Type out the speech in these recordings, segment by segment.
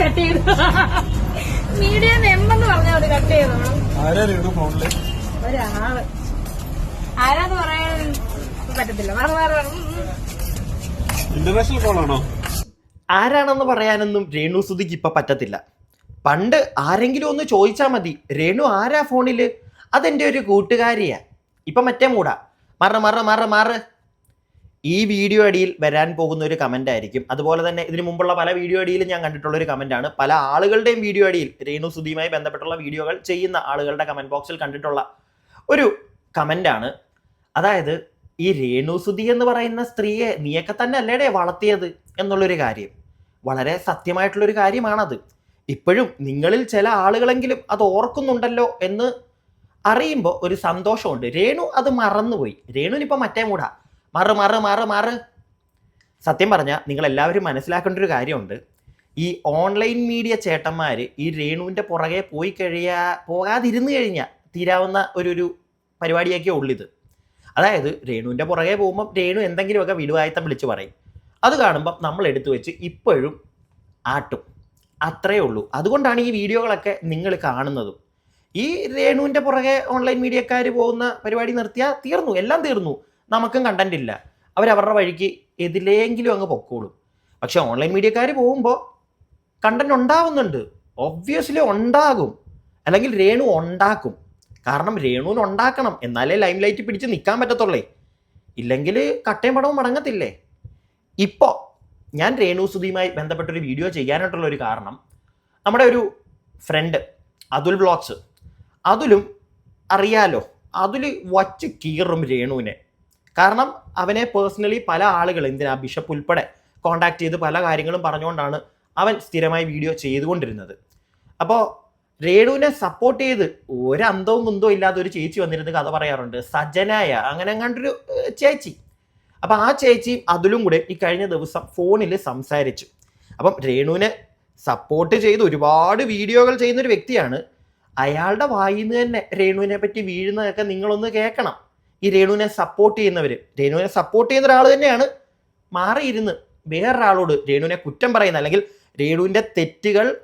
Cut ചെയ്തു. Media എമ്മെന്ന് പറഞ്ഞാൽ അത് കട്ട് ചെയ്തു. ആരാ രേണു ഫോണിൽ ഒരാൾ. ആരാന്ന് പറയാൻ പറ്റത്തില്ല. ഇന്റർനാഷണൽ കോളാണോ ആരാണെന്ന് പറയാനൊന്നും രേണു സുധിക്ക് ഇപ്പൊ പറ്റത്തില്ല. പണ്ട് ആരെങ്കിലും ഒന്ന് ചോദിച്ചാ മതി രേണു ആരാ ഫോണിൽ അതെന്റെ ഒരു കൂട്ടുകാരിയാ. ഇപ്പൊ മറ്റേ മൂടാ. മാറ മാറ മാറ മാറ്. ഈ വീഡിയോ അടിയിൽ വരാൻ പോകുന്ന ഒരു കമന്റ് ആയിരിക്കും. അതുപോലെ തന്നെ ഇതിനു മുമ്പുള്ള പല വീഡിയോ അടിയിലും ഞാൻ കണ്ടിട്ടുള്ള ഒരു കമന്റ് ആണ്. പല ആളുകളുടെയും വീഡിയോ അടിയിൽ രേണു സുധിയുമായി ബന്ധപ്പെട്ടുള്ള വീഡിയോകൾ ചെയ്യുന്ന ആളുകളുടെ കമന്റ് ബോക്സിൽ കണ്ടിട്ടുള്ള ഒരു കമന്റ് ആണ്. അതായത് ഈ രേണു സുധി എന്ന് പറയുന്ന സ്ത്രീയെ നീയൊക്കെ തന്നെ അല്ലേടെ വളർത്തിയത് എന്നുള്ളൊരു കാര്യം. വളരെ സത്യമായിട്ടുള്ളൊരു കാര്യമാണത്. ഇപ്പോഴും നിങ്ങളിൽ ചില ആളുകളെങ്കിലും അത് ഓർക്കുന്നുണ്ടല്ലോ എന്ന് അറിയുമ്പോൾ ഒരു സന്തോഷമുണ്ട്. രേണു അത് മറന്നുപോയി. രേണുവിനിപ്പോൾ മറ്റേ മൂടാ. മറ് മാറ് മാറ് മാറ്. സത്യം പറഞ്ഞാൽ നിങ്ങൾ എല്ലാവരും മനസ്സിലാക്കേണ്ട ഒരു കാര്യമുണ്ട്. ഈ ഓൺലൈൻ മീഡിയ ചേട്ടന്മാർ ഈ രേണുവിന്റെ പുറകെ പോയി കഴിയാ പോകാതിരുന്നു കഴിഞ്ഞാൽ തീരാവുന്ന ഒരു ഒരു പരിപാടിയൊക്കെ ഉള്ളിത്. അതായത് രേണുവിന്റെ പുറകെ പോകുമ്പം രേണു എന്തെങ്കിലുമൊക്കെ വിടുവായത്തം വിളിച്ച് പറയും. അത് കാണുമ്പം നമ്മൾ എടുത്തു വെച്ച് ഇപ്പോഴും ആട്ടും. അത്രേ ഉള്ളൂ. അതുകൊണ്ടാണ് ഈ വീഡിയോകളൊക്കെ നിങ്ങൾ കാണുന്നതും. ഈ രേണുവിന്റെ പുറകെ ഓൺലൈൻ മീഡിയക്കാർ പോകുന്ന പരിപാടി നിർത്തിയാൽ തീർന്നു. എല്ലാം തീർന്നു. നമുക്കും കണ്ടന്റ് ഇല്ല. അവരവരുടെ വഴിക്ക് എതിലെങ്കിലും അങ്ങ് പൊക്കോളും. പക്ഷെ ഓൺലൈൻ മീഡിയക്കാർ പോകുമ്പോൾ കണ്ടന്റ് ഉണ്ടാവുന്നുണ്ട്. ഒബ്വിയസ്ലി ഉണ്ടാകും. അല്ലെങ്കിൽ രേണു ഉണ്ടാക്കും. കാരണം രേണുവിന് ഉണ്ടാക്കണം. എന്നാലേ ലൈം ലൈറ്റ് പിടിച്ച് നിൽക്കാൻ പറ്റത്തുള്ളേ. ഇല്ലെങ്കിൽ കട്ടയും പടവും മടങ്ങത്തില്ലേ? ഇപ്പോൾ ഞാൻ രേണു സുധിയുമായി ബന്ധപ്പെട്ടൊരു വീഡിയോ ചെയ്യാനായിട്ടുള്ള ഒരു കാരണം നമ്മുടെ ഒരു ഫ്രണ്ട് അതുൽ ബ്ലോഗ്സ് അതിലും അറിയാലോ അതിൽ വച്ച് കീറും രേണുവിനെ. കാരണം അവനെ പേഴ്സണലി പല ആളുകൾ എന്തിനാ ബിഷപ്പ് ഉൾപ്പെടെ കോണ്ടാക്ട് ചെയ്ത് പല കാര്യങ്ങളും പറഞ്ഞുകൊണ്ടാണ് അവൻ സ്ഥിരമായി വീഡിയോ ചെയ്തുകൊണ്ടിരുന്നത്. അപ്പോൾ രേണുവിനെ സപ്പോർട്ട് ചെയ്ത് ഒരു കുന്തവും ഇല്ലാതെ ഒരു ചേച്ചി വന്നിരുന്ന് കഥ പറയാറുണ്ട്. സജനായ അങ്ങനെ കണ്ടൊരു ചേച്ചി. അപ്പം ആ ചേച്ചിയും അതിലും കൂടെ ഈ കഴിഞ്ഞ ദിവസം ഫോണിൽ സംസാരിച്ചു. അപ്പം രേണുവിനെ സപ്പോർട്ട് ചെയ്ത് ഒരുപാട് വീഡിയോകൾ ചെയ്യുന്ന ഒരു വ്യക്തിയാണ്. അയാളുടെ വായിന്ന് തന്നെ രേണുവിനെ പറ്റി വീഴുന്നതൊക്കെ നിങ്ങളൊന്ന് കേൾക്കണം. ഈ രേണുവിനെ സപ്പോർട്ട് ചെയ്യുന്നവർ രേണുവിനെ സപ്പോർട്ട് ചെയ്യുന്ന ഒരാൾ തന്നെയാണ് മാറിയിരുന്ന് വേറൊരാളോട് രേണുവിനെ കുറ്റം പറയുന്ന അല്ലെങ്കിൽ രേണുവിന്റെ തെറ്റുകൾ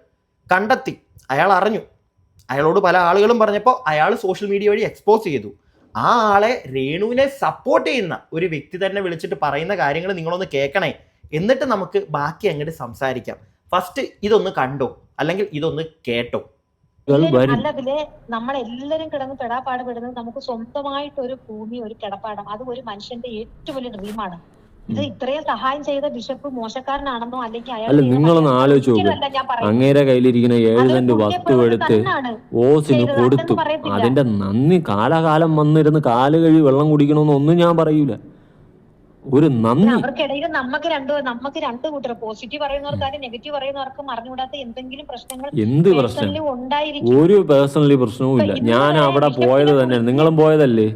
കണ്ടെത്തി. അയാൾ അറിഞ്ഞു. അയാളോട് പല ആളുകളും പറഞ്ഞപ്പോൾ അയാൾ സോഷ്യൽ മീഡിയ വഴി എക്സ്പോസ് ചെയ്തു. ആ ആളെ രേണുവിനെ സപ്പോർട്ട് ചെയ്യുന്ന ഒരു വ്യക്തി തന്നെ വിളിച്ചിട്ട് പറയുന്ന കാര്യങ്ങൾ നിങ്ങളൊന്ന് കേൾക്കണേ. എന്നിട്ട് നമുക്ക് ബാക്കി അങ്ങോട്ട് സംസാരിക്കാം. ഫസ്റ്റ് ഇതൊന്ന് കണ്ടോ? അല്ലെങ്കിൽ ഇതൊന്ന് കേട്ടോ? അല്ലതിൽ നമ്മളെല്ലാരും കിടന്ന് പെടാപ്പാട് പെടുന്നത് നമുക്ക് സ്വന്തമായിട്ട് ഒരു ഭൂമി ഒരു കിടപ്പാടം. അത് ഒരു മനുഷ്യന്റെ ഏറ്റവും വലിയ ഡ്രീമാണ്. ഇത് ഇത്രയും സഹായം ചെയ്ത ബിഷപ്പ് മോശക്കാരനാണെന്നോ അല്ലെങ്കിൽ അയാൾ നിങ്ങളൊന്ന് ആലോചിച്ചു നോക്ക്. അങ്ങേരെ കയ്യിലിരിക്കുന്ന ഏഴ് സെന്റ് വസ്തു എടുത്ത് ഓസിന് കൊടുത്തു. അതിന്റെ നന്ദി. കാലാകാലം വന്നിരുന്ന് കാൽ കഴി വെള്ളം കുടിക്കണമെന്ന് ഒന്നും ഞാൻ പറയൂല. ഒരു നന്ദി. അവർക്കിടയിൽ നമുക്ക് രണ്ടു നമുക്ക് രണ്ട് കൂട്ടർ. പോസിറ്റീവ് പറയുന്നവർക്കാരും നെഗറ്റീവ് പറയുന്നവർക്കും അറിഞ്ഞുകൂടാത്ത എന്തെങ്കിലും പ്രശ്നങ്ങൾ എന്ത് പ്രശ്നം? ഒരു പേഴ്സണലി പ്രശ്നവും ഇല്ല. ഞാൻ അവിടെ പോയത് തന്നെ. നിങ്ങളും പോയതല്ലേ?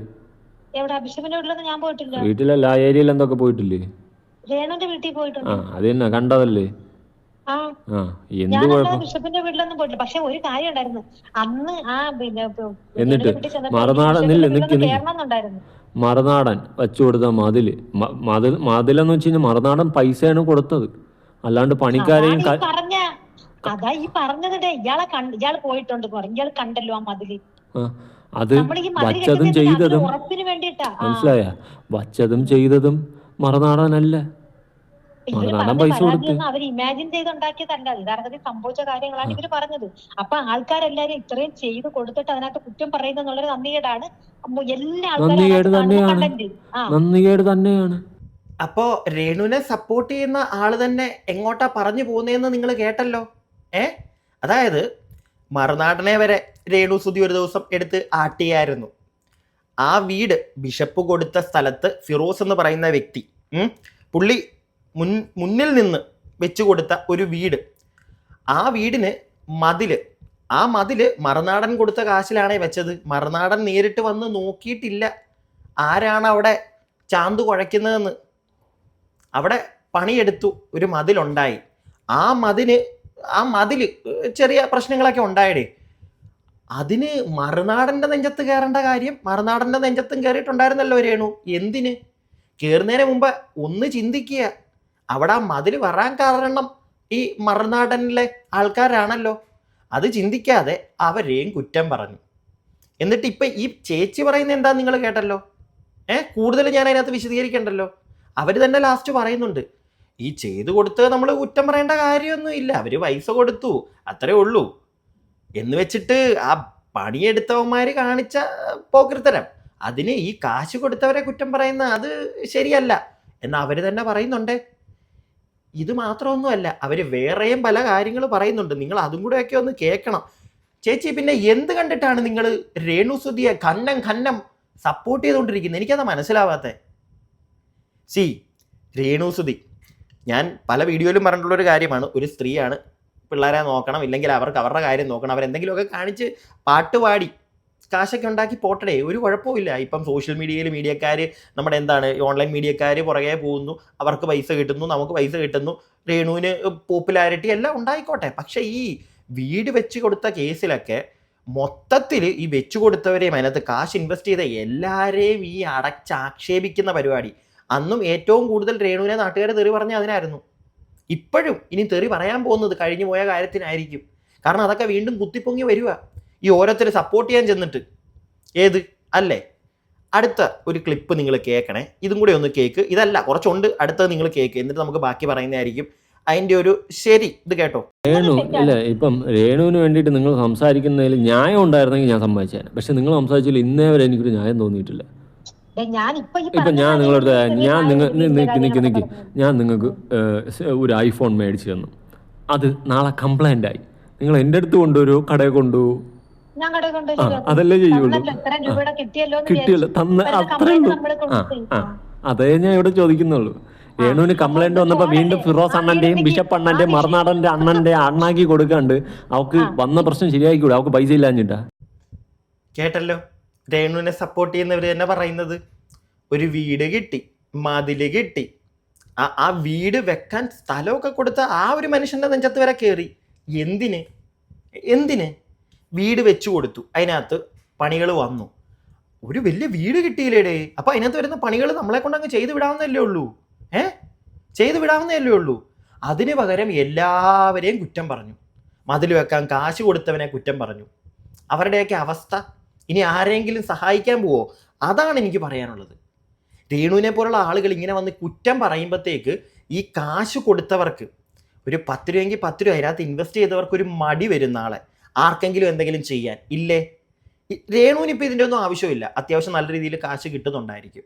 എവിടെ? ബിഷപ്പിന്റെ വീട്ടിലൊന്നും ഞാൻ പോയിട്ടില്ല. വീട്ടിലല്ല ആ ഏരിയയിൽ എന്തൊക്കെ പോയിട്ടില്ലേ? രേണുന്റെ വീട്ടിൽ പോയിട്ടുണ്ട്. ആ അത് തന്നെ. കണ്ടതല്ലേ? ബിഷപ്പിന്റെ വീട്ടിലൊന്നും പോയിട്ടില്ല. പക്ഷെ ഒരു കാര്യം ഉണ്ടായിരുന്നു അന്ന് ആ പിന്നെ എന്നിട്ട് മറനാടൻ മറനാടൻ വെച്ചു കൊടുത്ത മതിൽ. മതിൽ മതിലെന്ന് വെച്ച് കഴിഞ്ഞാൽ മറുനാടൻ പൈസയാണ് കൊടുത്തത്. അല്ലാണ്ട് പണിക്കാരെയും അതാ ഈ പറഞ്ഞ അതാ ഈ പറഞ്ഞതിന്റെ ഇയാളെ കണ്ട് ഇയാൾ പോയിട്ടുണ്ട് ഇയാൾ കണ്ടല്ലോ ആ മതിൽ. അത് വച്ചതും ചെയ്തതും മനസ്സിലായ? വച്ചതും ചെയ്തതും മറുനാടനല്ല. അവർ ഇമാജിൻ ചെയ്തുണ്ടാക്കിയതല്ല യഥാർത്ഥത്തിൽ സംഭവിച്ച കാര്യങ്ങളാണ് ഇവർ പറഞ്ഞത്. അപ്പൊ ആൾക്കാരെല്ലാരും ഇത്രയും ചെയ്ത് കൊടുത്തിട്ട് അതിനകത്ത് കുറ്റം പറയുന്നത് എന്നുള്ളൊരു നന്ദികേടാണ്. അപ്പൊ എല്ലാ തന്നെയാണ്. അപ്പോൾ രേണുവിനെ സപ്പോർട്ട് ചെയ്യുന്ന ആൾ തന്നെ എങ്ങോട്ടാ പറഞ്ഞു പോകുന്നതെന്ന് നിങ്ങൾ കേട്ടല്ലോ? ഏ? അതായത് മറുനാടനെ വരെ രേണു സുധി ഒരു ദിവസം എടുത്ത് ആട്ടിയായിരുന്നു. ആ വീട് ബിഷപ്പ് കൊടുത്ത സ്ഥലത്ത് ഫിറോസ് എന്ന് പറയുന്ന വ്യക്തി ഉം, പുള്ളി മുൻ മുന്നിൽ നിന്ന് വെച്ചു കൊടുത്ത ഒരു വീട്. ആ വീടിന് മതിൽ. ആ മതിൽ മറുനാടൻ കൊടുത്ത കാശിലാണേ വെച്ചത്. മറുനാടൻ നേരിട്ട് വന്ന് നോക്കിയിട്ടില്ല. ആരാണ് അവിടെ ചാന്ത് കുഴയ്ക്കുന്നതെന്ന്. അവിടെ പണിയെടുത്തു ഒരു മതിലുണ്ടായി. ആ മതിന് ആ മതിൽ ചെറിയ പ്രശ്നങ്ങളൊക്കെ ഉണ്ടായടേ. അതിന് മറുനാടന്റെ നെഞ്ചത്ത് കയറേണ്ട കാര്യം മറുനാടന്റെ നെഞ്ചത്തും കയറിയിട്ടുണ്ടായിരുന്നല്ലോ രേണു. എന്തിന്? കയറുന്നതിന് മുമ്പ് ഒന്ന് ചിന്തിക്കുക. അവിടെ ആ മതിൽ വരാൻ കാരണം ഈ മറുനാടനിലെ ആൾക്കാരാണല്ലോ. അത് ചിന്തിക്കാതെ അവരെയും കുറ്റം പറഞ്ഞു. എന്നിട്ട് ഇപ്പം ഈ ചേച്ചി പറയുന്ന എന്താ നിങ്ങൾ കേട്ടല്ലോ? ഏ? കൂടുതൽ ഞാൻ അതിനകത്ത് വിശദീകരിക്കണ്ടല്ലോ? അവർ തന്നെ ലാസ്റ്റ് പറയുന്നുണ്ട്. ഈ ചെയ്തു കൊടുത്ത് നമ്മൾ കുറ്റം പറയേണ്ട കാര്യമൊന്നും ഇല്ല. അവർ പൈസ കൊടുത്തു. അത്രേ ഉള്ളൂ. എന്ന് വെച്ചിട്ട് ആ പണിയെടുത്തവന്മാർ കാണിച്ച പോക്കൃത്തരം. അതിന് ഈ കാശ് കൊടുത്തവരെ കുറ്റം പറയുന്ന അത് ശരിയല്ല. എന്ന് അവർ തന്നെ പറയുന്നുണ്ട്. ഇത് മാത്രമൊന്നുമല്ല അവർ വേറെയും പല കാര്യങ്ങൾ പറയുന്നുണ്ട്. നിങ്ങൾ അതും കൂടെ ഒക്കെ ഒന്ന് കേൾക്കണം. ചേച്ചി പിന്നെ എന്ത് കണ്ടിട്ടാണ് നിങ്ങൾ രേണു രേണുസുതിയെ ഖന്നം ഖന്നം സപ്പോർട്ട് ചെയ്തുകൊണ്ടിരിക്കുന്നത്? എനിക്കത് മനസ്സിലാവാത്ത. സി രേണു രേണുസുതി ഞാൻ പല വീഡിയോയിലും പറഞ്ഞിട്ടുള്ള ഒരു കാര്യമാണ്. ഒരു സ്ത്രീയാണ്. പിള്ളേരെ നോക്കണം. ഇല്ലെങ്കിൽ അവർക്ക് അവരുടെ കാര്യം നോക്കണം. അവരെന്തെങ്കിലുമൊക്കെ കാണിച്ച് പാട്ട് പാടി കാശൊക്കെ ഉണ്ടാക്കി പോട്ടടേ ഒരു കുഴപ്പമില്ല ഇപ്പം സോഷ്യൽ മീഡിയയിൽ മീഡിയക്കാർ നമ്മുടെ എന്താണ് ഓൺലൈൻ മീഡിയക്കാർ പുറകെ പോകുന്നു അവർക്ക് പൈസ കിട്ടുന്നു നമുക്ക് പൈസ കിട്ടുന്നു രേണുവിന് പോപ്പുലാരിറ്റി എല്ലാം ഉണ്ടായിക്കോട്ടെ. പക്ഷേ ഈ വീട് വെച്ച് കൊടുത്ത കേസിലൊക്കെ മൊത്തത്തിൽ ഈ വെച്ചു കൊടുത്തവരെയും അതിനകത്ത് കാശ് ഇൻവെസ്റ്റ് ചെയ്ത എല്ലാവരെയും ഈ അടച്ചാക്ഷേപിക്കുന്ന പരിപാടി. അന്നും ഏറ്റവും കൂടുതൽ രേണുവിനെ നാട്ടുകാർ തെറി പറഞ്ഞ അതിനായിരുന്നു. ഇപ്പോഴും ഇനി തെറി പറയാൻ പോകുന്നത് കഴിഞ്ഞു പോയ കാര്യത്തിനായിരിക്കും. കാരണം അതൊക്കെ വീണ്ടും കുത്തിപ്പൊങ്ങി വരിക ഈ ഓരോരുത്തർ സപ്പോർട്ട് ചെയ്യാൻ ചെന്നിട്ട്. ഏത്? അല്ലേ? അടുത്ത ഒരു ക്ലിപ്പ് നിങ്ങൾ കേൾക്കണേ ഇതും കൂടി ഒന്ന് കേക്ക്. ഇതല്ല കുറച്ചുണ്ട്. അടുത്തത് നിങ്ങൾ കേക്ക്. എന്നിട്ട് നമുക്ക് ബാക്കി പറയുന്നതായിരിക്കും. അതിന്റെ ഒരു ശരി. ഇത് കേട്ടോ. രേണു ഇല്ല ഇപ്പം രേണുവിന് വേണ്ടിയിട്ട് നിങ്ങൾ സംസാരിക്കുന്നതിൽ ന്യായം ഉണ്ടായിരുന്നെങ്കിൽ ഞാൻ സമ്മതിച്ചേനെ. പക്ഷെ നിങ്ങൾ സംസാരിച്ചതിൽ ഇന്നേ വരെ എനിക്കൊരു ന്യായം തോന്നിയിട്ടില്ല. ഞാൻ ഇപ്പൊ ഈ ഞാൻ നിങ്ങളുടെ നിങ്ങളടുത്ത് ഞാൻ നിങ്ങൾ നിക്ക് നിക്ക് നിക്ക്. ഞാൻ നിങ്ങൾക്ക് ഒരു ഐഫോൺ മേടിച്ചു തന്നു. അത് നാളെ കംപ്ലൈന്റ് ആയി. നിങ്ങൾ എന്റെ അടുത്ത് കൊണ്ടുവരുമോ കടയിൽ കൊണ്ടുപോകുമോ അതല്ലേ ചെയ്യുള്ളൂ. കിട്ടിയല്ലോ തന്ന അത്രേ complaint ഉള്ളൂ. ആ അതേ ഞാൻ ഇവിടെ ചോദിക്കുന്നുള്ളൂ. രേണുവിന് കംപ്ലൈന്റ് വന്നപ്പോ വീണ്ടും ഫിറോസ് അണ്ണന്റെയും ബിഷപ്പ് അണ്ണന്റെയും മറുനാടന്റെ അണ്ണന്റെ അണ്ണാക്കി കൊടുക്കാണ്ട് അവക്ക് വന്ന പ്രശ്നം ശരിയാക്കിക്കൂടെ അവക്ക് പൈസ ഇല്ലാഞ്ഞിട്ടാ? കേട്ടല്ലോ? രേണുവിനെ സപ്പോർട്ട് ചെയ്യുന്നവർ തന്നെ പറയുന്നത്. ഒരു വീട് കിട്ടി മതിൽ കിട്ടി. ആ ആ വീട് വെക്കാൻ സ്ഥലമൊക്കെ കൊടുത്ത ആ ഒരു മനുഷ്യന്റെ നെഞ്ചത്ത് വരെ കയറി എന്തിന്? എന്തിന്? വീട് വെച്ചു കൊടുത്തു. അതിനകത്ത് പണികൾ വന്നു. ഒരു വലിയ വീട് കിട്ടിയില്ലേടേ. അപ്പം അതിനകത്ത് വരുന്ന പണികൾ നമ്മളെ കൊണ്ട് അങ്ങ് ചെയ്തു വിടാവുന്നല്ലേ ഉള്ളൂ. ഏ? ചെയ്തു വിടാവുന്നല്ലേ ഉള്ളൂ. അതിന് പകരം എല്ലാവരെയും കുറ്റം പറഞ്ഞു. മതിൽ വെക്കാൻ കാശ് കൊടുത്തവനെ കുറ്റം പറഞ്ഞു. അവരുടെയൊക്കെ അവസ്ഥ ഇനി ആരെങ്കിലും സഹായിക്കാൻ പോവോ? അതാണ് എനിക്ക് പറയാനുള്ളത്. രേണുവിനെ പോലുള്ള ആളുകൾ ഇങ്ങനെ വന്ന് കുറ്റം പറയുമ്പോഴത്തേക്ക് ഈ കാശ് കൊടുത്തവർക്ക് ഒരു പത്ത് രൂപയെങ്കിൽ പത്ത് രൂപ അതിനകത്ത് ഇൻവെസ്റ്റ് ചെയ്തവർക്ക് ഒരു മടി വരും നാളെ ആർക്കെങ്കിലും എന്തെങ്കിലും ചെയ്യാൻ. ഇല്ലേ? രേണുവിന് ഇപ്പോൾ ഇതിന്റെ ഒന്നും ആവശ്യമില്ല. അത്യാവശ്യം നല്ല രീതിയിൽ കാശ് കിട്ടുന്നുണ്ടായിരിക്കും.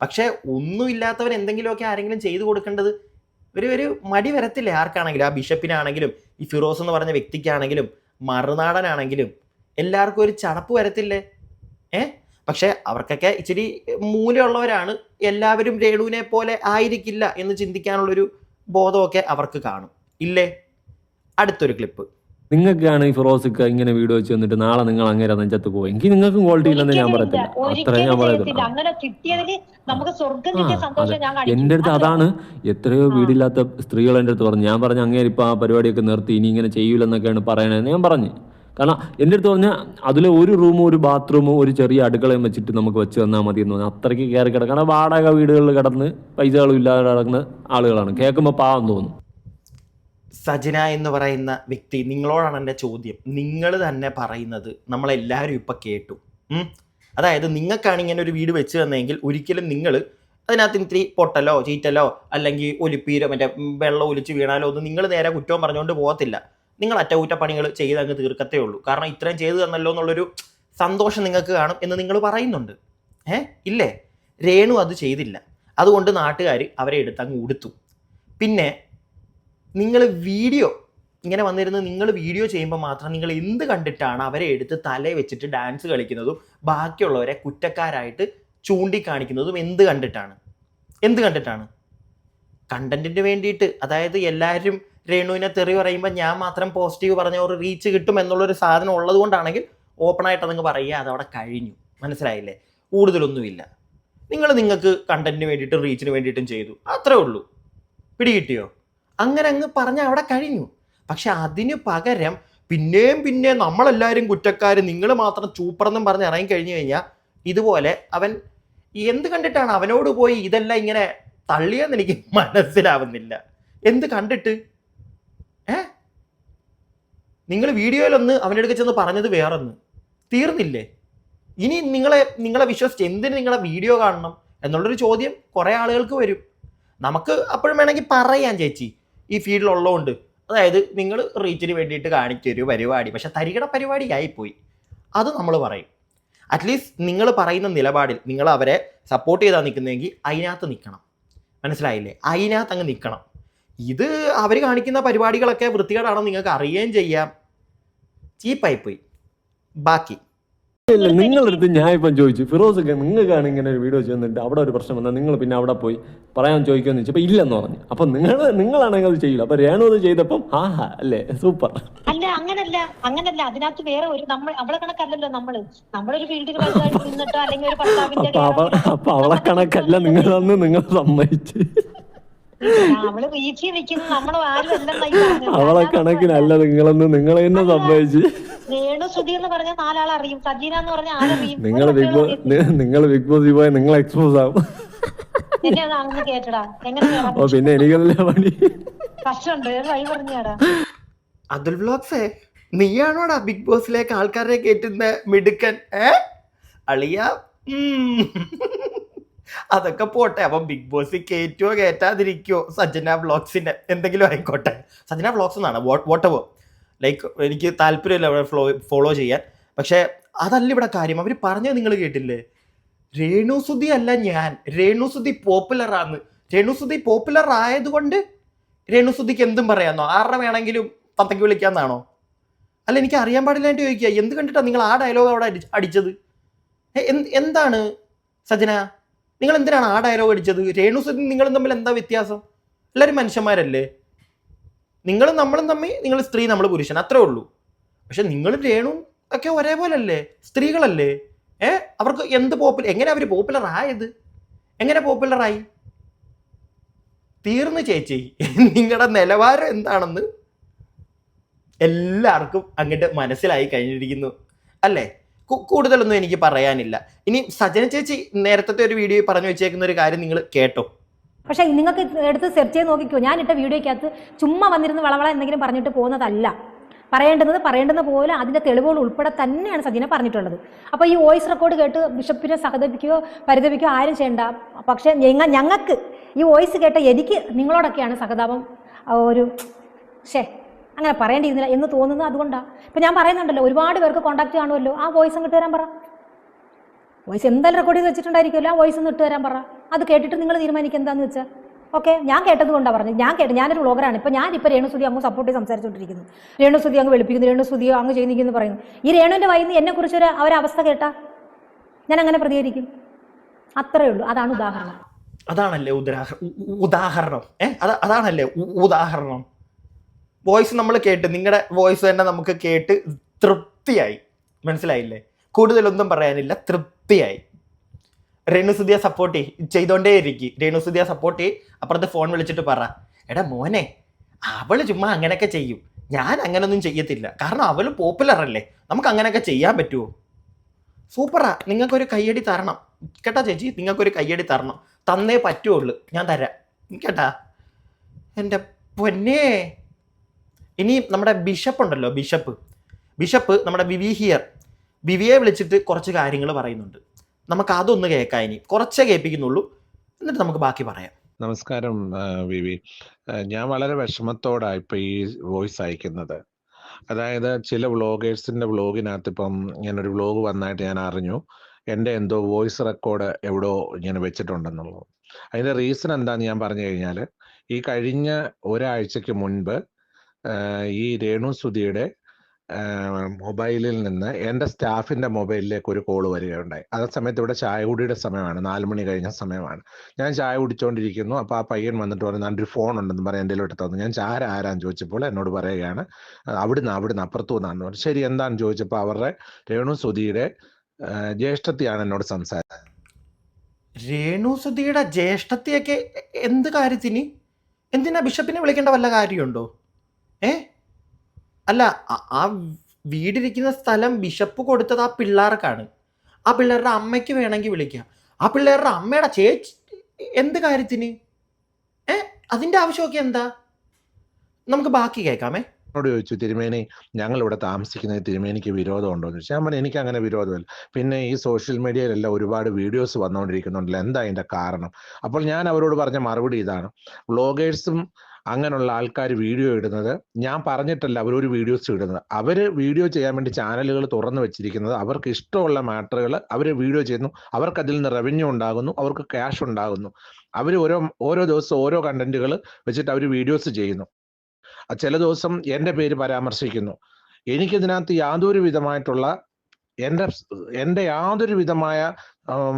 പക്ഷേ ഒന്നുമില്ലാത്തവൻ എന്തെങ്കിലുമൊക്കെ ആരെങ്കിലും ചെയ്തു കൊടുക്കേണ്ടത് ഒരു ഒരു മടി വരത്തില്ലേ? ആർക്കാണെങ്കിലും? ആ ബിഷപ്പിനാണെങ്കിലും ഈ ഫിറോസ് എന്ന് പറഞ്ഞ വ്യക്തിക്കാണെങ്കിലും മറുനാടനാണെങ്കിലും എല്ലാവർക്കും ഒരു ചടപ്പ് വരത്തില്ലേ? ഏ? പക്ഷേ അവർക്കൊക്കെ ഇച്ചിരി മൂല്യമുള്ളവരാണ് എല്ലാവരും രേണുവിനെ പോലെ ആയിരിക്കില്ല എന്ന് ചിന്തിക്കാനുള്ളൊരു ബോധമൊക്കെ അവർക്ക് കാണും. ഇല്ലേ? അടുത്തൊരു ക്ലിപ്പ്. നിങ്ങൾക്കാണ് ഈ ഫിറോസിക്ക ഇങ്ങനെ വീഡിയോ വെച്ച് വന്നിട്ട് നാളെ നിങ്ങൾ അങ്ങനെ നെഞ്ചത്ത് പോകും എനിക്ക് നിങ്ങൾക്കും ക്വാളിറ്റി ഇല്ലെന്ന് ഞാൻ പറയത്തില്ല. അത്രയും ഞാൻ പറയത്തില്ല. എന്റെ അടുത്ത് അതാണ് എത്രയോ വീടില്ലാത്ത സ്ത്രീകൾ എന്റെ അടുത്ത് പറഞ്ഞു. ഞാൻ പറഞ്ഞു അങ്ങനെ ഇപ്പൊ ആ പരിപാടിയൊക്കെ നിർത്തി ഇനി ഇങ്ങനെ ചെയ്യൂലെന്നൊക്കെയാണ് പറയണതെന്ന് ഞാൻ പറഞ്ഞു. കാരണം എന്റെ അടുത്ത് പറഞ്ഞാൽ അതിൽ ഒരു റൂമും ഒരു ബാത്റൂമും ഒരു ചെറിയ അടുക്കളയും വെച്ചിട്ട് നമുക്ക് വെച്ച് തന്നാൽ മതി എന്ന് പറഞ്ഞാൽ അത്രയ്ക്ക് കയറി കിടക്കണം. വാടക വീടുകളിൽ കിടന്ന് പൈസകളും ഇല്ലാതെ കിടക്കുന്ന ആളുകളാണ്. കേൾക്കുമ്പോൾ പാവം തോന്നും. സജന എന്ന് പറയുന്ന വ്യക്തി നിങ്ങളോടാണ് എന്റെ ചോദ്യം. നിങ്ങൾ തന്നെ പറയുന്നത് നമ്മളെല്ലാവരും ഇപ്പം കേട്ടു. അതായത് നിങ്ങൾക്കാണ് ഇങ്ങനെ ഒരു വീട് വെച്ച് തന്നെങ്കിൽ ഒരിക്കലും നിങ്ങൾ അതിനകത്ത് ഇത്തിരി പൊട്ടലോ ചീറ്റലോ അല്ലെങ്കിൽ ഒലിപ്പീരോ മറ്റേ വെള്ളം ഒലിച്ച് വീണാലോ ഒന്നും നിങ്ങൾ നേരെ കുറ്റവും പറഞ്ഞുകൊണ്ട് പോകത്തില്ല. നിങ്ങൾ അറ്റകുറ്റപ്പണികൾ ചെയ്ത് അങ്ങ് തീർക്കത്തേ ഉള്ളൂ. കാരണം ഇത്രയും ചെയ്തു തന്നല്ലോ എന്നുള്ളൊരു സന്തോഷം നിങ്ങൾക്ക് കാണും എന്ന് നിങ്ങൾ പറയുന്നുണ്ട്. ഏ? ഇല്ലേ? രേണു അത് ചെയ്തില്ല. അതുകൊണ്ട് നാട്ടുകാർ അവരെ എടുത്ത് അങ്ങ് ഉടുത്തു. പിന്നെ നിങ്ങൾ വീഡിയോ ഇങ്ങനെ വന്നിരുന്ന് നിങ്ങൾ വീഡിയോ ചെയ്യുമ്പോൾ മാത്രം നിങ്ങൾ എന്ത് കണ്ടിട്ടാണ് അവരെ എടുത്ത് തലയെ വെച്ചിട്ട് ഡാൻസ് കളിക്കുന്നതും ബാക്കിയുള്ളവരെ കുറ്റക്കാരായിട്ട് ചൂണ്ടിക്കാണിക്കുന്നതും എന്ത് കണ്ടിട്ടാണ്? എന്ത് കണ്ടിട്ടാണ്? കണ്ടന്റിന് വേണ്ടിയിട്ട് അതായത് എല്ലാവരും രേണുവിനെ തെറി പറയുമ്പോൾ ഞാൻ മാത്രം പോസിറ്റീവ് പറഞ്ഞ ഒരു റീച്ച് കിട്ടും എന്നുള്ളൊരു സാധനം ഉള്ളത് കൊണ്ടാണെങ്കിൽ ഓപ്പണായിട്ട് അതങ്ങ് പറയുക അതവിടെ കഴിഞ്ഞു. മനസ്സിലായില്ലേ? കൂടുതലൊന്നുമില്ല. നിങ്ങൾ നിങ്ങൾക്ക് കണ്ടന്റിന് വേണ്ടിയിട്ടും റീച്ചിന് വേണ്ടിയിട്ടും ചെയ്തു. അത്രേ ഉള്ളൂ. പിടികിട്ടിയോ? അങ്ങനെ അങ്ങ് പറഞ്ഞ അവിടെ കഴിഞ്ഞു. പക്ഷെ അതിന് പകരം പിന്നെയും പിന്നെ നമ്മളെല്ലാവരും കുറ്റക്കാർ നിങ്ങൾ മാത്രം ചൂപ്പറെന്നും പറഞ്ഞ് ഇറങ്ങി കഴിഞ്ഞു കഴിഞ്ഞാൽ ഇതുപോലെ അവൻ എന്ത് കണ്ടിട്ടാണ് അവനോട് പോയി ഇതെല്ലാം ഇങ്ങനെ തള്ളിയെന്ന് എനിക്ക് മനസ്സിലാവുന്നില്ല. എന്ത് കണ്ടിട്ട്? ഏ? നിങ്ങൾ വീഡിയോയിലൊന്ന് അവന്റെ അടുക്ക ചെന്ന് പറഞ്ഞത് വേറൊന്ന്. തീർന്നില്ലേ? ഇനി നിങ്ങളെ നിങ്ങളെ വിശ്വസിച്ച് എന്തിന് നിങ്ങളെ വീഡിയോ കാണണം എന്നുള്ളൊരു ചോദ്യം കുറേ ആളുകൾക്ക് വരും. നമുക്ക് അപ്പോഴും വേണമെങ്കിൽ പറയാം ചേച്ചി. ഈ ഫീൽഡിലുള്ളതുകൊണ്ട്. അതായത് നിങ്ങൾ റീച്ചിന് വേണ്ടിയിട്ട് കാണിച്ചൊരു പരിപാടി. പക്ഷെ തരികട പരിപാടിയായിപ്പോയി. അത് നമ്മൾ പറയും. അറ്റ്ലീസ്റ്റ് നിങ്ങൾ പറയുന്ന നിലപാടിൽ നിങ്ങൾ അവരെ സപ്പോർട്ട് ചെയ്താൽ നിൽക്കുന്നതെങ്കിൽ അതിനകത്ത് നിൽക്കണം. മനസ്സിലായില്ലേ? അതിനകത്ത് അങ്ങ് നിൽക്കണം. ഇത് അവർ കാണിക്കുന്ന പരിപാടികളൊക്കെ വൃത്തികേടാണെന്ന് നിങ്ങൾക്ക് അറിയുകയും ചെയ്യാം. ചീപ്പായി പോയി ബാക്കി. ഇല്ല നിങ്ങളടുത്ത് ഞാൻ ഇപ്പം ചോദിച്ചു. ഫിറോസ് ഒക്കെ നിങ്ങൾക്കാണ് ഇങ്ങനെ ഒരു വീഡിയോ ചെയ്യുന്നുണ്ട് അവിടെ ഒരു പ്രശ്നം വന്നാൽ നിങ്ങൾ പിന്നെ അവിടെ പോയി പറയാൻ ചോദിക്കുമെന്ന് ചോദിച്ചപ്പോൾ ഇല്ലെന്ന് പറഞ്ഞു. അപ്പൊ നിങ്ങൾ നിങ്ങളാണെങ്കിൽ അത് ചെയ്യില്ല. അപ്പൊ രേണു അത് ചെയ്തപ്പം ആഹാ അല്ലേ? സൂപ്പർ. അല്ല അങ്ങനല്ല. അങ്ങനല്ല. അതിനകത്ത് വേറെ ഒരു നമ്മൾ അവളെ കണക്കല്ലല്ലോ നമ്മൾ. നമ്മളൊരു ഫീൽഡിൽ നിന്നിട്ടോ അല്ലെങ്കിൽ ഒരു ഭർത്താവിന്റെ അപ്പൊ അവ അവളെ കണക്കല്ല. നിങ്ങൾ അന്ന് നിങ്ങൾ സമ്മതിച്ച്. അവൾ കണക്കിനല്ല നിങ്ങളെന്ന് തന്നെ സംഭവിച്ചു രേണു എന്ന് പറഞ്ഞ നാലാൾ അറിയും. സജീന എന്ന് പറഞ്ഞ ആരറിയും നിങ്ങൾ ബിഗ് ബോസ് നിങ്ങൾ ബിഗ് ബോസ് പോയ നിങ്ങൾ എക്സ്പോസ് ആവും. ഓ പിന്നെ എനിക്കല്ല പണി? അതുൽ വ്ലോഗ്സേ നീയാണോടാ ബിഗ് ബോസിലേക്ക് ആൾക്കാരെ കയറ്റുന്ന മിടുക്കൻ? ഏ? അളിയ? ഉം. അതൊക്കെ പോട്ടെ അപ്പം ബിഗ് ബോസ് കയറ്റുമോ കയറ്റാതിരിക്കുമോ സജ്ജന വ്ളോഗ്സിന്റെ എന്തെങ്കിലും ആയിക്കോട്ടെ. സജ്ജന വ്ളോഗ്സ് എന്നാണ് വാട്ട് എവർ ലൈക്ക് എനിക്ക് താല്പര്യമില്ല അവിടെ ഫ്ലോ ഫോളോ ചെയ്യാൻ. പക്ഷേ അതല്ല ഇവിടെ കാര്യം. അവർ പറഞ്ഞത് നിങ്ങൾ കേട്ടില്ലേ? രേണുസുതി അല്ല ഞാൻ. രേണുസുതി പോപ്പുലർ ആണ് രേണുസുതി പോപ്പുലർ ആയതുകൊണ്ട് രേണുസുതിക്ക് എന്തും പറയാന്നോ? ആരുടെ വേണമെങ്കിലും തത്തയ്ക്ക് വിളിക്കാന്നാണോ? അല്ല എനിക്ക് അറിയാൻ പാടില്ലാണ്ട് ചോദിക്കുക. എന്ത് കണ്ടിട്ടാണ് നിങ്ങൾ ആ ഡയലോഗ് അവിടെ അടി- അടിച്ചത്? എന്താണ് സജന നിങ്ങൾ എന്തിനാണ് ആ ഡയലോഗ് അടിച്ചത്? രേണു സുധീൻ നിങ്ങളും തമ്മിൽ എന്താ വ്യത്യാസം? എല്ലാവരും മനുഷ്യന്മാരല്ലേ? നിങ്ങളും നമ്മളും തമ്മിൽ നിങ്ങൾ സ്ത്രീ നമ്മൾ പുരുഷൻ അത്രേ ഉള്ളൂ. പക്ഷെ നിങ്ങളും രേണു ഒക്കെ ഒരേപോലല്ലേ? സ്ത്രീകളല്ലേ? ഏ? അവർക്ക് എന്ത് പോപ്പുലർ എങ്ങനെ അവർ പോപ്പുലർ ആയത്? എങ്ങനെ പോപ്പുലറായി തീർന്നു ചേച്ചി നിങ്ങളുടെ നിലവാരം എന്താണെന്ന് എല്ലാവർക്കും അങ്ങോട്ട് മനസ്സിലായി കഴിഞ്ഞിരിക്കുന്നു. അല്ലേ? കൂടുതലൊന്നും എനിക്ക് പറയാനില്ല. ഇനി സജന ചേച്ചി നേരത്തെ ഒരു വീഡിയോ പറഞ്ഞു വെച്ചേക്കുന്ന ഒരു കാര്യം നിങ്ങൾ കേട്ടോ. പക്ഷേ നിങ്ങൾക്ക് എടുത്ത് സെർച്ച് ചെയ്ത് നോക്കിക്കോ. ഞാൻ ഇട്ട വീഡിയോയ്ക്കകത്ത് ചുമ്മാ വന്നിരുന്ന് വളവള എന്തെങ്കിലും പറഞ്ഞിട്ട് പോകുന്നതല്ല. പറയേണ്ടുന്നത് പറയേണ്ടത് പോലെ അതിന്റെ തെളിവുകൾ ഉൾപ്പെടെ തന്നെയാണ് സജീന പറഞ്ഞിട്ടുള്ളത്. അപ്പോൾ ഈ വോയിസ് റെക്കോർഡ് കേട്ട് ബിഷപ്പിനെ സഹതപിക്കുകയോ പരിതപിക്കുകയോ ആരും ചെയ്യണ്ട. പക്ഷേ ഞങ്ങ ഞങ്ങൾക്ക് ഈ വോയിസ് കേട്ട എനിക്ക് നിങ്ങളോടൊക്കെയാണ് സഹതാപം ഒരു ഷേ അങ്ങനെ പറയേണ്ടിയിരുന്നില്ല എന്ന് തോന്നുന്നത് അതുകൊണ്ടാണ് ഇപ്പം ഞാൻ പറയുന്നുണ്ടല്ലോ ഒരുപാട് പേർക്ക് കോൺടാക്ട് കാണുമല്ലോ. ആ വോയിസ് അങ്ങോട്ട് തരാൻ പറ. വോയിസ് എന്തായാലും റെക്കോർഡ് ചെയ്ത് വെച്ചിട്ടുണ്ടായിരിക്കുമല്ലോ ആ വോയിസ് ഒന്ന് ഇട്ട് തരാൻ പറ. അത് കേട്ടിട്ട് നിങ്ങൾ തീരുമാനിക്കുക എന്താണെന്ന് വെച്ചാൽ ഓക്കെ ഞാൻ കേട്ടത് കൊണ്ടാണ് പറഞ്ഞത്. ഞാൻ കേട്ടത് ഞാനൊരു വ്ളോഗറാണ് ഇപ്പം ഞാനിപ്പോൾ രേണുസുതി അങ്ങ് സപ്പോർട്ട് ചെയ്ത് സംസാരിച്ചുകൊണ്ടിരിക്കുന്നു രേണുസുതി അങ്ങ് വെളുപ്പിക്കുന്നു രേണുസുതി അങ്ങ് ചെയ്യുന്നിരിക്കുന്നു പറയുന്നു. ഈ രേണുവിന്റെ വൈന്ന് എന്നെക്കുറിച്ചൊരു അവരവസ്ഥ കേട്ടാ? ഞാൻ അങ്ങനെ പ്രതികരിക്കും. അത്രയേ ഉള്ളൂ. അതാണ് ഉദാഹരണം. അതാണല്ലേ ഉദാഹരണം. ഏ? അതാണല്ലേ ഉദാഹരണം? വോയിസ് നമ്മൾ കേട്ട് നിങ്ങളുടെ വോയിസ് തന്നെ നമുക്ക് കേട്ട് തൃപ്തിയായി. മനസ്സിലായില്ലേ? കൂടുതലൊന്നും പറയാനില്ല തൃപ്തിയായി. രേണുസുതിയെ സപ്പോർട്ട് ചെയ്തോണ്ടേ ഇരിക്കും സുധിയ സപ്പോർട്ട് ചെയ് അപ്പുറത്ത് ഫോൺ വിളിച്ചിട്ട് പറ. എടാ മോനെ അവൾ ചുമ്മാ അങ്ങനെയൊക്കെ ചെയ്യും. ഞാൻ അങ്ങനൊന്നും ചെയ്യത്തില്ല. കാരണം അവൾ പോപ്പുലർ അല്ലേ. നമുക്ക് അങ്ങനെയൊക്കെ ചെയ്യാൻ പറ്റുമോ സൂപ്പറാ നിങ്ങൾക്കൊരു കയ്യടി തരണം. കേട്ടാ ചേച്ചി? നിങ്ങൾക്കൊരു കയ്യടി തരണം. തന്നേ പറ്റുള്ളൂ ഞാൻ തരാം. കേട്ടാ? എന്റെ പൊന്നേ. ഇനി നമ്മുടെ ബിഷപ്പ് ഉണ്ടല്ലോ ബിഷപ്പ്. ബിഷപ്പ് നമ്മുടെ വിവി ഹിയർ വിവിയെ വിളിച്ചിട്ട് കുറച്ച് കാര്യങ്ങൾ പറയുന്നുണ്ട്. നമുക്ക് അതൊന്ന് കേൾക്കാം ഇനി. കുറച്ചേ കേൾപ്പിക്കുന്നുള്ളൂ. എന്നിട്ട് നമുക്ക് ബാക്കി പറയാം. നമസ്കാരം വിവി. ഞാൻ വളരെ വിഷമത്തോടാണ് ഇപ്പൊ ഈ വോയിസ് അയക്കുന്നത്. അതായത് ചില വ്ളോഗേഴ്സിന്റെ വ്ളോഗിനകത്ത് ഇപ്പം ഞാനൊരു വ്ളോഗ് വന്നായിട്ട് ഞാൻ അറിഞ്ഞു. എന്റെ എന്തോ വോയിസ് റെക്കോർഡ് എവിടോ ഇങ്ങനെ വെച്ചിട്ടുണ്ടെന്നുള്ളത്. അതിന്റെ റീസൺ എന്താന്ന് ഞാൻ പറഞ്ഞു കഴിഞ്ഞാൽ ഈ കഴിഞ്ഞ ഒരാഴ്ചക്ക് മുൻപ് ഈ രേണു സുധിയുടെ മൊബൈലിൽ നിന്ന് എന്റെ സ്റ്റാഫിന്റെ മൊബൈലിലേക്ക് ഒരു കോൾ വരികയുണ്ടായി. ആ സമയത്ത് ഇവിടെ ചായ കുടിയുടെ സമയമാണ്. നാല് മണി കഴിഞ്ഞ സമയമാണ്. ഞാൻ ചായ കുടിച്ചുകൊണ്ടിരിക്കുന്നു അപ്പോൾ ആ പയ്യൻ വന്നിട്ട് പറഞ്ഞു ഒരു ഫോൺ ഉണ്ടെന്ന് പറഞ്ഞ് എന്റെ എടുത്ത് തന്നു ഞാൻ ചാര ആരാന്ന് ചോദിച്ചപ്പോൾ എന്നോട് പറയുകയാണ് "ആ, അവിടുന്ന് അവിടുന്ന് അപ്പുറത്തു നിന്നാന്ന് പറഞ്ഞു. ശരി എന്താണെന്ന് ചോദിച്ചപ്പോൾ അവരുടെ രേണു സുധിയുടെ ജ്യേഷ്ഠത്തിയാണ് എന്നോട് സംസാരിച്ചത്. രേണു സുധിയുടെ ജ്യേഷ്ഠത്തെയൊക്കെ എന്ത് കാര്യത്തിന്? എന്തിനാ ബിഷപ്പിനെ വിളിക്കേണ്ട വല്ല കാര്യമുണ്ടോ? ഏ? അല്ല ആ- വീടിരിക്കുന്ന സ്ഥലം ബിഷപ്പ് കൊടുത്തത് ആ പിള്ളേർക്കാണ്. ആ പിള്ളേരുടെ അമ്മയ്ക്ക് വേണമെങ്കിൽ വിളിക്കാം. ആ പിള്ളേരുടെ അമ്മയുടെ ചേച്ചി എന്ത് കാര്യത്തിന്? ഏ? അതിന്റെ ആവശ്യമൊക്കെ എന്താ? നമുക്ക് ബാക്കി കേൾക്കാമേ. എന്നോട് ചോദിച്ചു തിരുമേനി ഞങ്ങൾ ഇവിടെ താമസിക്കുന്നത് തിരുമേനിക്ക് വിരോധമുണ്ടോ എന്ന് ചോദിച്ചു. ഞാൻ പറഞ്ഞു എനിക്ക് അങ്ങനെ വിരോധമില്ല. പിന്നെ ഈ സോഷ്യൽ മീഡിയയിലെല്ലാം ഒരുപാട് വീഡിയോസ് വന്നുകൊണ്ടിരിക്കുന്നുണ്ടല്ലോ. എന്താ അതിന്റെ കാരണം? അപ്പോൾ ഞാൻ അവരോട് പറഞ്ഞ മറുപടി ഇതാണ്. വ്ളോഗേഴ്സും അങ്ങനെയുള്ള ആൾക്കാർ വീഡിയോ ഇടുന്നത്. ഞാൻ പറഞ്ഞിട്ടല്ല ഒരു വീഡിയോസ് ഇടുന്നത്. അവർ വീഡിയോ ചെയ്യാൻ വേണ്ടി ചാനലുകൾ തുറന്നു വെച്ചിരിക്കുന്നത് അവർക്ക് ഇഷ്ടമുള്ള മാറ്ററുകൾ അവർ വീഡിയോ ചെയ്യുന്നു. അവർക്ക് അതിൽ നിന്ന് റവന്യൂ ഉണ്ടാകുന്നു. അവർക്ക് ക്യാഷ് ഉണ്ടാകുന്നു. അവർ ഓരോ ഓരോ ദിവസം ഓരോ കണ്ടന്റുകൾ വെച്ചിട്ട് അവർ വീഡിയോസ് ചെയ്യുന്നു. ചില ദിവസം എന്റെ പേര് പരാമർശിക്കുന്നു. എനിക്കിതിനകത്ത് യാതൊരു വിധമായിട്ടുള്ള എന്റെ എന്റെ യാതൊരു വിധമായ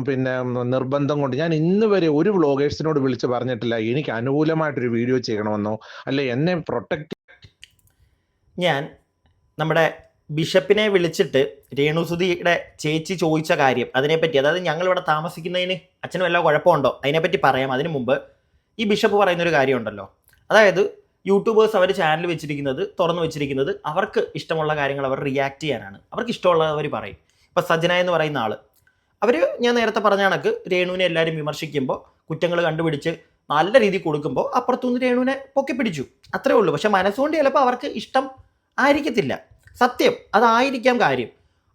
പിന്നെ നിർബന്ധം കൊണ്ട് ഞാൻ ഇന്ന് വരെ ഒരു വ്ളോഗേഴ്സിനോട് വിളിച്ച് പറഞ്ഞിട്ടില്ല. എനിക്ക് അനുകൂലമായിട്ടൊരു വീഡിയോ ചെയ്യണമെന്നോ അല്ലെ എന്നെ പ്രൊട്ടക്ട് ഞാൻ നമ്മുടെ ബിഷപ്പിനെ വിളിച്ചിട്ട് രേണുസുതിയുടെ ചേച്ചി ചോദിച്ച കാര്യം അതിനെപ്പറ്റി അതായത് ഞങ്ങൾ ഇവിടെ താമസിക്കുന്നതിന് അച്ഛനും വല്ല കുഴപ്പമുണ്ടോ? അതിനെപ്പറ്റി പറയാം. അതിനു മുമ്പ് ഈ ബിഷപ്പ് പറയുന്നൊരു കാര്യമുണ്ടല്ലോ. അതായത് യൂട്യൂബേഴ്സ് അവർ ചാനൽ വെച്ചിരിക്കുന്നത് തുറന്നു വെച്ചിരിക്കുന്നത് അവർക്ക് ഇഷ്ടമുള്ള കാര്യങ്ങൾ അവർ റിയാക്ട് ചെയ്യാനാണ്. അവർക്ക് ഇഷ്ടമുള്ളത് അവർ പറയും. ഇപ്പം സജന എന്ന് പറയുന്ന ആൾ അവർ ഞാൻ നേരത്തെ പറഞ്ഞ കണക്ക് രേണുവിനെ എല്ലാവരും വിമർശിക്കുമ്പോൾ കുറ്റങ്ങൾ കണ്ടുപിടിച്ച് നല്ല രീതിയിൽ കൊടുക്കുമ്പോൾ അപ്പുറത്തുനിന്ന് രേണുവിനെ പൊക്കി പിടിച്ചു. അത്രേ ഉള്ളൂ. പക്ഷെ മനസ്സുകൊണ്ട് ചിലപ്പോൾ അവർക്ക് ഇഷ്ടം ആയിരിക്കത്തില്ല. സത്യം. അതായിരിക്കാം കാര്യം.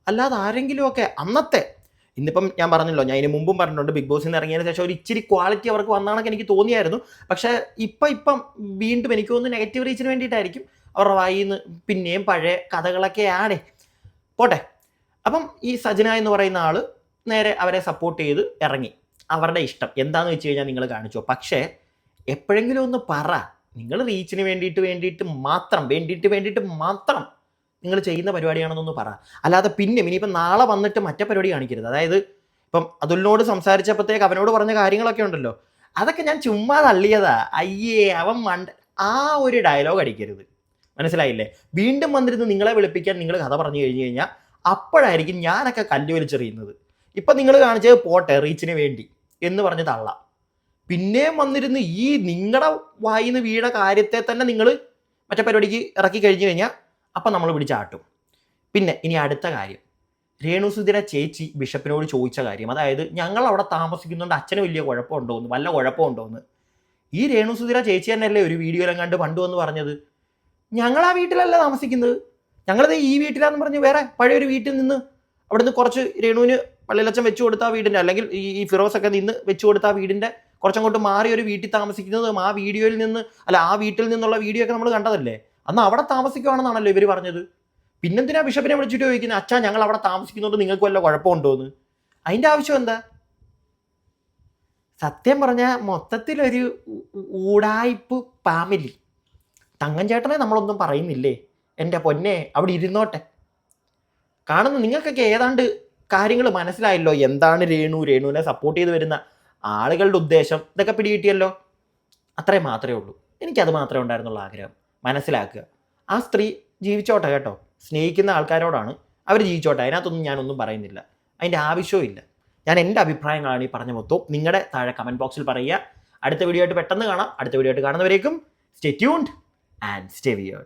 അല്ലാതെ ആരെങ്കിലുമൊക്കെ അന്നത്തെ ഇന്നിപ്പം ഞാൻ പറഞ്ഞല്ലോ ഞാൻ ഇതിന് മുമ്പും പറഞ്ഞിട്ടുണ്ട് ബിഗ് ബോസിൽ നിന്ന് ഇറങ്ങിയതിന് ശേഷം ഒരു ഇച്ചിരി ക്വാളിറ്റി അവർക്ക് വന്നാണെന്ന് എനിക്ക് തോന്നിയായിരുന്നു. പക്ഷേ ഇപ്പം ഇപ്പം വീണ്ടും എനിക്ക് തോന്നുന്നു നെഗറ്റീവ് റീച്ചിന് വേണ്ടിയിട്ടായിരിക്കും അവരുടെ വായിൽ നിന്ന് പിന്നെയും പഴയ കഥകളൊക്കെ കഥകളൊക്കെയാണ്. പോട്ടെ. അപ്പം ഈ സജന എന്ന് പറയുന്ന ആൾ നേരെ അവരെ സപ്പോർട്ട് ചെയ്ത് ഇറങ്ങി. അവരുടെ ഇഷ്ടം. എന്താണെന്ന് വെച്ച് കഴിഞ്ഞാൽ നിങ്ങൾ കാണിച്ചോ പക്ഷേ എപ്പോഴെങ്കിലും ഒന്ന് പറ. നിങ്ങൾ റീച്ചിന് വേണ്ടിയിട്ട് വേണ്ടിയിട്ട് മാത്രം വേണ്ടിയിട്ട് വേണ്ടിയിട്ട് മാത്രം നിങ്ങൾ ചെയ്യുന്ന പരിപാടിയാണെന്നൊന്ന് പറ. അല്ലാതെ പിന്നെ ഇനിയിപ്പം നാളെ വന്നിട്ട് മറ്റേ പരിപാടി കാണിക്കരുത്. അതായത് ഇപ്പം അതുലിനോട് സംസാരിച്ചപ്പോഴത്തേക്ക് അവനോട് പറഞ്ഞ കാര്യങ്ങളൊക്കെ ഉണ്ടല്ലോ. അതൊക്കെ ഞാൻ ചുമ്മാ തള്ളിയതാ. അയ്യേ അവൻ മണ്ട ആ ഒരു ഡയലോഗ് അടിക്കരുത്. മനസ്സിലായില്ലേ? വീണ്ടും വന്നിരുന്ന് നിങ്ങളെ വിളിപ്പിക്കാൻ നിങ്ങൾ കഥ പറഞ്ഞു കഴിഞ്ഞു കഴിഞ്ഞാൽ അപ്പോഴായിരിക്കും ഞാനൊക്കെ കല്ല് വലിച്ചെറിയുന്നത്. ഇപ്പം നിങ്ങൾ കാണിച്ചത് പോട്ടെ റീച്ചിന് വേണ്ടി എന്ന് പറഞ്ഞ് തള്ളാം. പിന്നെയും വന്നിരുന്ന് ഈ നിങ്ങളുടെ വായിന്ന് വീണ കാര്യത്തെ തന്നെ നിങ്ങൾ മറ്റേ പരിപാടിക്ക് ഇറക്കി കഴിഞ്ഞു കഴിഞ്ഞാൽ അപ്പം നമ്മൾ പിടിച്ചാട്ടും പിന്നെ ഇനി അടുത്ത കാര്യം. രേണുസുധിര ചേച്ചി ബിഷപ്പിനോട് ചോദിച്ച കാര്യം. അതായത് ഞങ്ങൾ അവിടെ താമസിക്കുന്നുണ്ട് അച്ഛന് വലിയ കുഴപ്പമുണ്ടോ എന്ന് വല്ല കുഴപ്പമുണ്ടോ എന്ന് ഈ രേണുസുധിര ചേച്ചി തന്നെയല്ലേ ഒരു വീഡിയോയിലും കണ്ട് പണ്ടു എന്ന് പറഞ്ഞത്? ഞങ്ങൾ ആ വീട്ടിലല്ല താമസിക്കുന്നത്? ഞങ്ങളത് ഈ വീട്ടിലാന്ന് പറഞ്ഞ് വേറെ പഴയൊരു വീട്ടിൽ നിന്ന് അവിടുന്ന് കുറച്ച് രേണുവിന് പള്ളിയിലച്ചൻ വെച്ചു കൊടുത്ത ആ അല്ലെങ്കിൽ ഈ ഈ ഫിറോസ് ഒക്കെ നിന്ന് വെച്ചു കൊടുത്ത ആ വീടിന്റെ കുറച്ചങ്ങോട്ട് മാറി ഒരു വീട്ടിൽ താമസിക്കുന്നതും ആ വീഡിയോയിൽ നിന്ന് അല്ല ആ വീട്ടിൽ നിന്നുള്ള വീഡിയോ ഒക്കെ നമ്മൾ കണ്ടതല്ലേ? അന്ന് അവിടെ താമസിക്കുവാണെന്നാണല്ലോ ഇവർ പറഞ്ഞത്. പിന്നെന്തിനാ ബിഷപ്പിനെ വിളിച്ചിട്ട് ചോദിക്കുന്നത്? അച്ഛാ ഞങ്ങൾ അവിടെ താമസിക്കുന്നുണ്ട് നിങ്ങൾക്ക് വല്ല കുഴപ്പമുണ്ടോ എന്ന്? ആവശ്യം എന്താ? സത്യം പറഞ്ഞാൽ മൊത്തത്തിലൊരു ഊടായ്പ് പാമിലി ഊടായിപ്പ് ഫാമിലി തങ്ങൻ ചേട്ടനെ നമ്മളൊന്നും പറയുന്നില്ലേ? എന്റെ പൊന്നെ അവിടെ ഇരുന്നോട്ടെ. കാണുന്നു നിങ്ങൾക്കൊക്കെ ഏതാണ്ട് കാര്യങ്ങൾ മനസ്സിലായല്ലോ എന്താണ് രേണു രേണുവിനെ സപ്പോർട്ട് ചെയ്ത് വരുന്ന ആളുകളുടെ ഉദ്ദേശം. ഇതൊക്കെ പിടികിട്ടിയല്ലോ. അത്രേ മാത്രമേ ഉള്ളൂ. എനിക്കത് മാത്രമേ ഉണ്ടായിരുന്നുള്ളൂ ആഗ്രഹം. മനസ്സിലാക്കുക. ആ സ്ത്രീ ജീവിച്ചോട്ടെ കേട്ടോ. സ്നേഹിക്കുന്ന ആൾക്കാരോടാണ് അവർ ജീവിച്ചോട്ടെ. അതിനകത്തൊന്നും ഞാനൊന്നും പറയുന്നില്ല. അതിന്റെ ആവശ്യവും ഇല്ല. ഞാൻ എന്റെ അഭിപ്രായങ്ങളാണ് ഈ പറഞ്ഞ മൊത്തം. നിങ്ങളുടെ താഴെ കമന്റ് ബോക്സിൽ പറയുക. അടുത്ത വീഡിയോ ആയിട്ട് പെട്ടെന്ന് കാണാം. അടുത്ത വീഡിയോ ആയിട്ട് കാണുന്നവരേക്കും stay tuned and stay weird